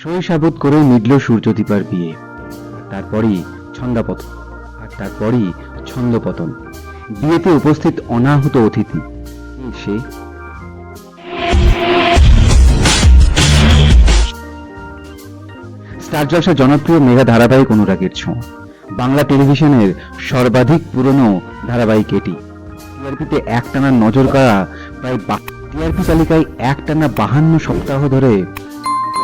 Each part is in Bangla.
শৈশাবোধ করে মিটল সূর্যদীপার বিয়ে। তারপরই ছন্দাপতন, আর তারপরই ছন্দপতন। বিয়েতে উপস্থিত অনাহত অতিথি সে? স্টার জলসা জনপ্রিয় মেগা ধারাবাহিক অনুরাগের ছোঁয়া। বাংলা টেলিভিশনের সর্বাধিক পুরনো ধারাবাহিক এটি। টিআরপিতে একটানা নজর কাড়া প্রায় টিআরপি তালিকায় একটানা বাহান্ন সপ্তাহ ধরে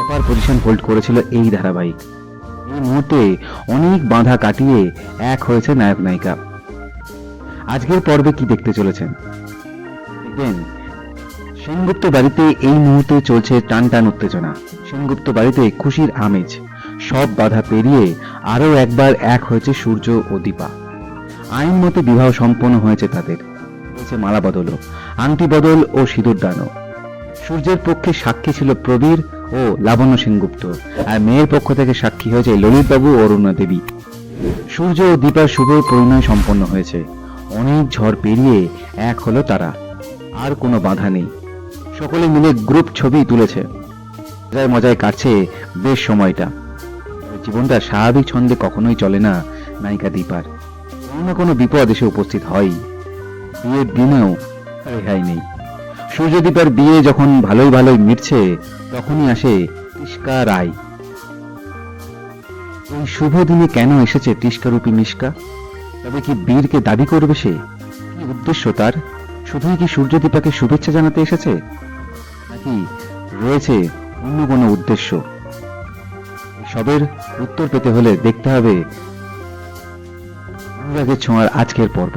টপার পজিশন হোল্ড করেছিল এই ধারাবাহিক। এই মুহূর্তে অনেক বাধা কাটিয়ে এক হয়েছে নায়ক নায়িকা। আজকের পর্বে কি দেখতে চলেছেন? দেখবেন, সেনগুপ্ত বাড়িতে এই মুহূর্তে চলছে টান টান উত্তেজনা। সেনগুপ্ত বাড়িতে খুশির আমেজ। সব বাধা পেরিয়ে আরও একবার এক হয়েছে সূর্য ও দীপা। আইন মতে বিবাহ সম্পন্ন হয়েছে তাদের। হয়েছে মালা বদলও আংটি বদল ও সিঁদুর দানও। সূর্যের পক্ষে সাক্ষী ছিল প্রবীর ও লাবণ্য সেনগুপ্ত। আর মেয়ের পক্ষ থেকে সাক্ষী হয়েছে ললিতবাবু অরুণা দেবী সূর্য ও দীপার শুভ পরিণয় সম্পন্ন হয়েছে। অনেক ঝড় পেরিয়ে এক হলো তারা। আর কোনো বাধা নেই। সকলে মিলে গ্রুপ ছবি তুলেছে। মজায় মজায় কাটছে বেশ সময়টা। জীবনটা স্বাভাবিক ছন্দে কখনোই চলে না নায়িকা দীপার। কোনো না কোনো বিপদ এসে উপস্থিত হয়ই। বিয়ের দিনেও রেহাই নেই। সূর্যদীপার বিয়ে যখন ভালোই ভালোই মিটছে, তখনই আসে তিস্কা রায়। এই শুভ দিনে কেন এসেছে তিস্কারূপী মিষ্কা? তবে কি বীরকে দাবি করবে সে? কি উদ্দেশ্য তার? শুধুই কি সূর্যদীপাকে শুভেচ্ছা জানাতে এসেছে? নাকি রয়েছে অন্য কোনো উদ্দেশ্য? সবের উত্তর পেতে হলে দেখতে হবে অনুরাগের ছোঁয়ার আজকের পর্ব।